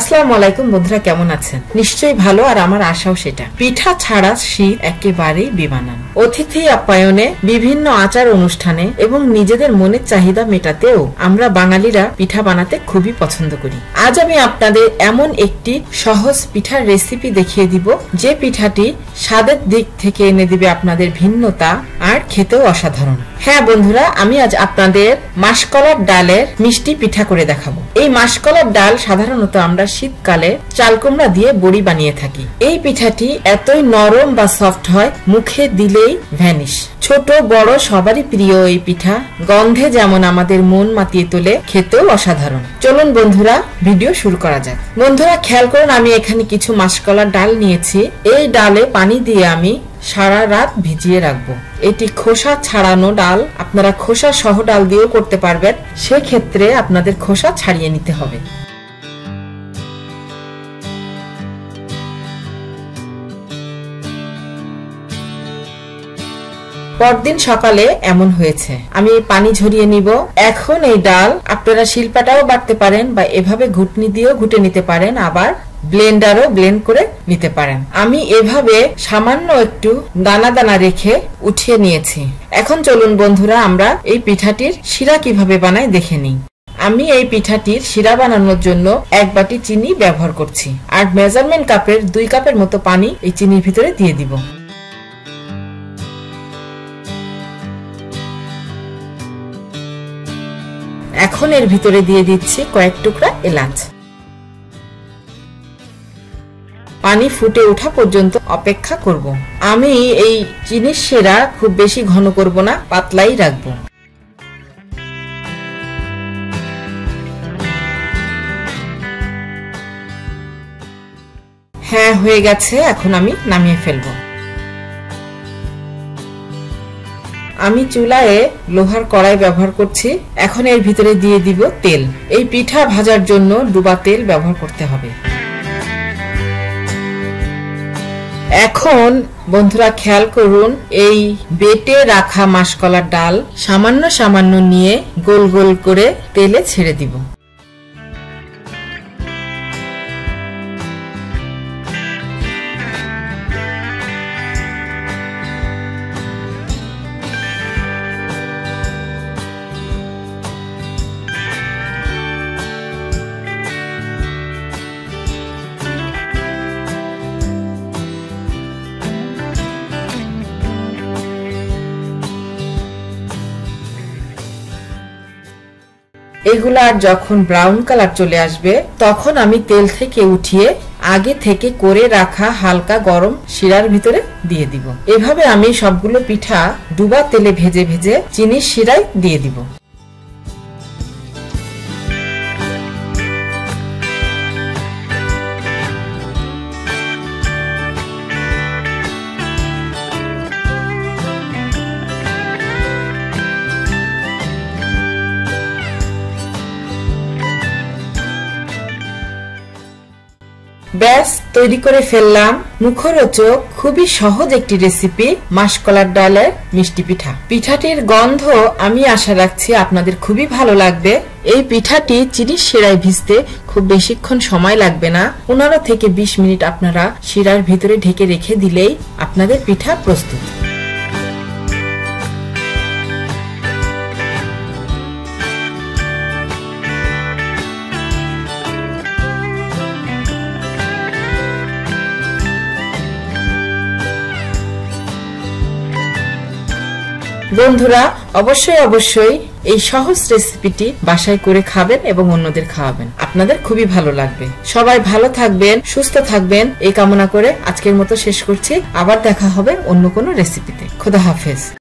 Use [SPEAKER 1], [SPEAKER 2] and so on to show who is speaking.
[SPEAKER 1] আসসালামু আলাইকুম বন্ধুরা, কেমন আছেন? নিশ্চয়ই ভালো, আর আমার আশাও সেটা। পিঠা ছাড়া শীত একেবারেই বিমানান। অতিথি আপ্যায়নে, বিভিন্ন আচার অনুষ্ঠানে এবং নিজেদের মনের চাহিদা মেটাতেও আমরা বাঙালিরা পিঠা বানাতে খুবই পছন্দ করি। আজ আমি আপনাদের এমন একটি সহজ পিঠার রেসিপি দেখিয়ে দিব, যে পিঠাটি স্বাদের দিক থেকে এনে দিবে আপনাদের ভিন্নতা আর খেতেও অসাধারণ। হ্যাঁ বন্ধুরা, আমি আজ আপনাদের মাসকলার ডালের মিষ্টি পিঠা করে দেখাবো। এই মাসকলার ডাল সাধারণত আমরা শীতকালে চালকুমড়া দিয়ে বড়ি বানিয়ে থাকি। এই পিঠাটি এতই নরম বা সফট হয়, মুখে দিলেই ভ্যানিশ ছোট, বড়, সবারই প্রিয় এই পিঠা। গন্ধে যেমন আমাদের মন মাতিয়ে তোলে, খেতেও অসাধারণ। চলুন বন্ধুরা, ভিডিও শুরু করা যাক। বন্ধুরা, খেয়াল করুন, আমি এখানে কিছু মাসকলার ডাল নিয়েছি। এই ডালে পানি দিয়ে আমি সারা রাত ভিজিয়ে রাখব। এটি খোসা ছাড়ানো ডাল। আপনারা খোসা সহ ডাল দিয়েও করতে পারবেন। সেক্ষেত্রে আপনাদের খোসা ছাড়িয়ে নিতে হবে। পরদিন সকালে এমন হয়েছে। আমি পানি ঝরিয়ে নিব। এখন এই ডাল আপনারা শিল্পাটাও বাটতে পারেন বা এভাবে ঘুটনি দিয়েও ঘুটে নিতে পারেন, আবার ব্লেন্ডারও ব্লেন্ড করে নিতে পারেন। আমি এভাবে সামান্য একটু দানা দানা রেখে উঠিয়ে নিয়েছি। এখন চলুন বন্ধুরা, আমরা এই পিঠাটির শিরা কীভাবে বানাই দেখে নিই। আমি এই পিঠাটির শিরা বানানোর জন্য এক বাটি চিনি ব্যবহার করছি। আর মেজারমেন্ট কাপের দুই কাপের মতো পানি এই চিনির ভিতরে দিয়ে দিব। এখন এর ভিতরে দিয়ে দিচ্ছি কয়েক টুকরা এলাচ। পানি ফুটে ওঠা পর্যন্ত অপেক্ষা করব। আমি এই জিনিস সেরা খুব বেশি ঘন করব না, পাতলাই রাখব। হ্যাঁ হয়ে গেছে, এখন আমি নামিয়ে ফেলব। আমি চুলায় লোহার কড়াই ব্যবহার করছি। এখন এর ভিতরে দিয়ে দিব তেল। এই পিঠা ভাজার জন্য ডুবা তেল ব্যবহার করতে হবে। এখন বন্ধুরা খেয়াল করুন, এই বেটে রাখা মাসকলার ডাল সামান্য সামান্য নিয়ে গোল গোল করে তেলে ছেড়ে দিব। এগুলো আর যখন ব্রাউন কালার চলে আসবে, তখন আমি তেল থেকে উঠিয়ে আগে থেকে করে রাখা হালকা গরম শিরার ভিতরে দিয়ে দিব। এভাবে আমি সবগুলো পিঠা ডুবা তেলে ভেজে ভেজে চিনির শিরায় দিয়ে দিব। ব্যাস, তৈরি করে ফেললাম। মুখরোচক, খুবই সহজ একটি রেসিপি মাসকলার ডালের মিষ্টি পিঠা। পিঠাটির গন্ধ আমি আশা রাখছি আপনাদের খুবই ভালো লাগবে। এই পিঠাটি চিনির শিরায় ভিজতে খুব বেশিক্ষণ সময় লাগবে না। পনেরো থেকে বিশ মিনিট আপনারা শিরার ভিতরে ঢেকে রেখে দিলেই আপনাদের পিঠা প্রস্তুত। বন্ধুরা, অবশ্যই অবশ্যই এই সহজ রেসিপিটি বাসায় করে খাবেন এবং অন্যদের খাওয়াবেন। আপনাদের খুবই ভালো লাগবে। সবাই ভালো থাকবেন, সুস্থ থাকবেন। এই কামনা করে আজকের মতো শেষ করছি। আবার দেখা হবে অন্য কোনো রেসিপিতে খোদা হাফেজ।